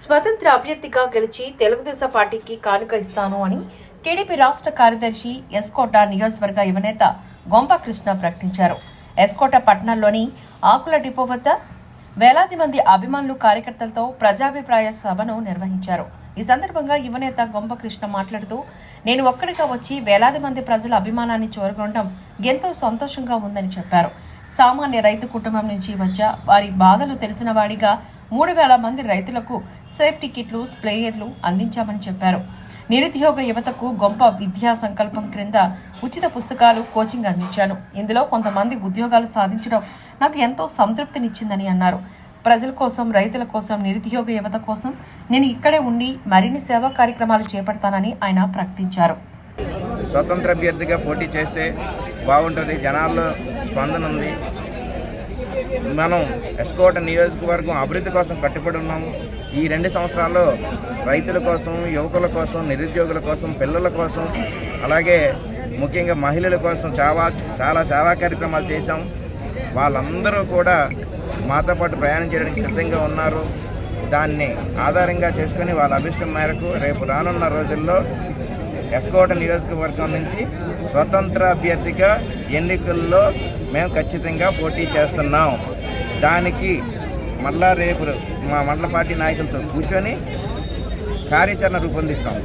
స్వతంత్ర అభ్యర్థిగా గెలిచి తెలుగుదేశం పార్టీకి కానుక ఇస్తాను అని టీడీపీ రాష్ట్ర కార్యదర్శి ఎస్కోట నియోజకవర్గ యువనేత గొంప కృష్ణ ప్రకటించారు. ఎస్కోట పట్టణంలోని ఆకుల డిపో వద్ద వేలాది మంది అభిమానులు కార్యకర్తలతో ప్రజాభిప్రాయ సభను నిర్వహించారు. ఈ సందర్భంగా యువనేత గొంప కృష్ణ మాట్లాడుతూ నేను ఒక్కడిగా వచ్చి వేలాది మంది ప్రజల అభిమానాన్ని చూరగొనడం ఎంతో సంతోషంగా ఉందని చెప్పారు. సామాన్య రైతు కుటుంబం నుంచి వచ్చా వారి బాధలు తెలిసిన వాడిగా మూడు వేల మంది రైతులకు సేఫ్టీ కిట్లు స్ప్లేయర్లు అందించామని చెప్పారు. నిరుద్యోగ యువతకు గొప్ప విద్యా సంకల్పం క్రింద ఉచిత పుస్తకాలు కోచింగ్ అందించాను. ఇందులో కొంతమంది ఉద్యోగాలు సాధించడం నాకు ఎంతో సంతృప్తినిచ్చిందని అన్నారు. ప్రజల కోసం రైతుల కోసం నిరుద్యోగ యువత కోసం నేను ఇక్కడే ఉండి మరిన్ని సేవా కార్యక్రమాలు చేపడతానని ఆయన ప్రకటించారు. స్వతంత్ర అభ్యర్థిగా పోటీ చేస్తే బాగుంటుంది. జనాల్లో స్పందన ఉంది. మనం ఎస్కోట నియోజకవర్గం అభివృద్ధి కోసం కట్టుబడి ఉన్నాము. ఈ రెండు సంవత్సరాల్లో రైతుల కోసం యువకుల కోసం నిరుద్యోగుల కోసం పిల్లల కోసం అలాగే ముఖ్యంగా మహిళల కోసం చాలా చాలా సేవా కార్యక్రమాలు చేశాం వాళ్ళందరూ కూడా మాతో పాటు ప్రయాణం చేయడానికి సిద్ధంగా ఉన్నారు. దాన్ని ఆధారంగా చేసుకొని వాళ్ళ అభిష్టం మేరకు రేపు రానున్న రోజుల్లో ఎస్కోట నియోజకవర్గం నుంచి స్వతంత్ర అభ్యర్థిగా ఎన్నికల్లో మేము ఖచ్చితంగా పోటీ చేస్తున్నాం. దానికి మళ్ళా రేపు మా మండల పార్టీ నాయకులతో కూర్చొని కార్యాచరణ రూపొందిస్తాం.